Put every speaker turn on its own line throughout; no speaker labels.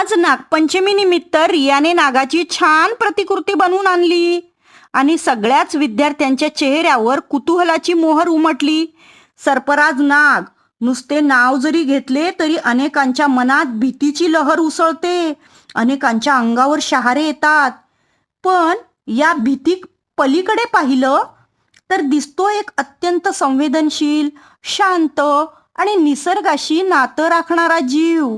आज नागपंचमी निमित्त रियाने नागाची छान प्रतिकृती बनवून आणली. आणि सगळ्याच विद्यार्थ्यांच्या चेहऱ्यावर कुतूहलाची मोहर उमटली. सर्पराज नाग नुसते नाव जरी घेतले तरी अनेकांच्या मनात भीतीची लहर उसळते. अनेकांच्या अंगावर शहारे येतात. पण या भीती पलीकडे पाहिलं तर दिसतो एक अत्यंत संवेदनशील शांत आणि निसर्गाशी नातं राखणारा जीव.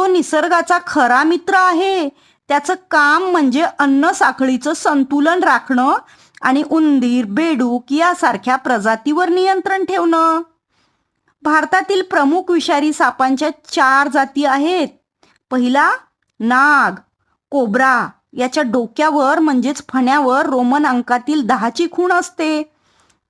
तो निसर्गाचा खरा मित्र आहे. त्याचं काम म्हणजे अन्न साखळीचं संतुलन राखणं आणि उंदीर बेडूक यासारख्या प्रजातीवर नियंत्रण ठेवणं. भारतातील प्रमुख विषारी सापांच्या चार जाती आहेत. पहिला नाग कोब्रा. याच्या डोक्यावर म्हणजेच फण्यावर रोमन अंकातील दहाची खूण असते.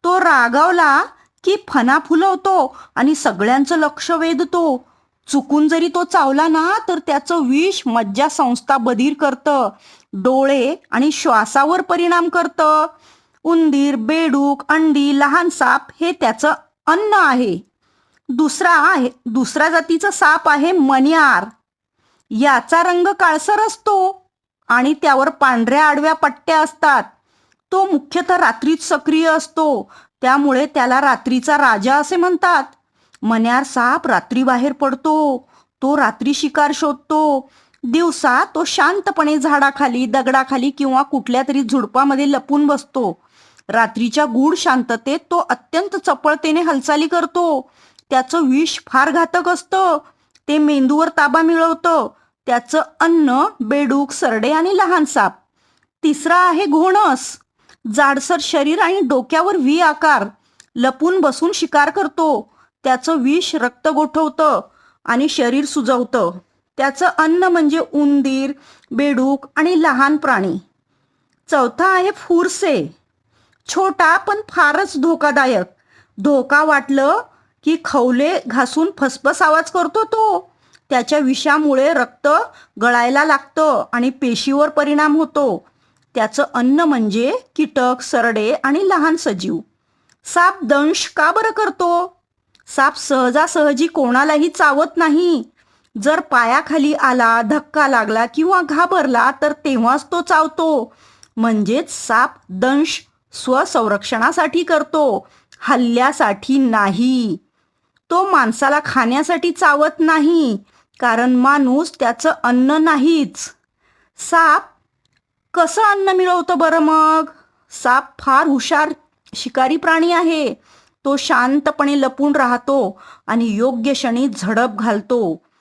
तो रागावला की फणा फुलवतो आणि सगळ्यांचं लक्ष वेधतो. चुकून जरी तो चावला ना तर त्याचं विष मज्जा संस्था बधीर करतं. डोळे आणि श्वासावर परिणाम करतं. उंदीर बेडूक अंडी लहान साप हे त्याचं अन्न आहे. दुसरा आहे दुसऱ्या जातीचा साप आहे मण्यार याचा रंग काळसर असतो आणि त्यावर पांढऱ्या आडव्या पट्ट्या असतात. तो मुख्यतः रात्रीच सक्रिय असतो. त्यामुळे त्याला रात्रीचा राजा असे म्हणतात. मन्यार साप रात्री बाहेर पडतो तो रात्री शिकार शोधतो. दिवसा तो शांतपणे झाडाखाली दगडाखाली किंवा कुठल्या तरी झुडपामध्ये लपून बसतो. रात्रीच्या गूढ शांततेत तो अत्यंत चपळतेने हालचाली करतो. त्याचं विष फार घातक असतं. ते मेंदूवर ताबा मिळवतं. त्याचं अन्न बेडूक सरडे आणि लहान साप. तिसरा आहे घोणस. जाडसर शरीर आणि डोक्यावर व्ही आकार. लपून बसून शिकार करतो. त्याचं विष रक्त गोठवतं आणि शरीर सुजवतं. त्याचं अन्न म्हणजे उंदीर बेडूक आणि लहान प्राणी. चौथा आहे फुरसे. छोटा पण फारच धोकादायक. धोका वाटलं की खवले घासून फसफस आवाज करतो तो. त्याच्या विषामुळे रक्त गळायला लागतं आणि पेशीवर परिणाम होतो. त्याचं अन्न म्हणजे कीटक सरडे आणि लहान सजीव. साप दंश का बरं करतो? साप सहजासहजी कोणालाही चावत नाही. जर पायाखाली आला धक्का लागला किंवा घाबरला तर तेव्हाच तो चावतो. म्हणजेच साप दंश स्वसंरक्षणासाठी करतो हल्ल्यासाठी नाही. तो माणसाला खाण्यासाठी चावत नाही कारण माणूस त्याचं अन्न नाहीच. साप कसं अन्न मिळवतं बरं मग? साप फार हुशार शिकारी प्राणी आहे. तो शांतपणे लपून राहतो आणि योग्य क्षणी झडप घालतो.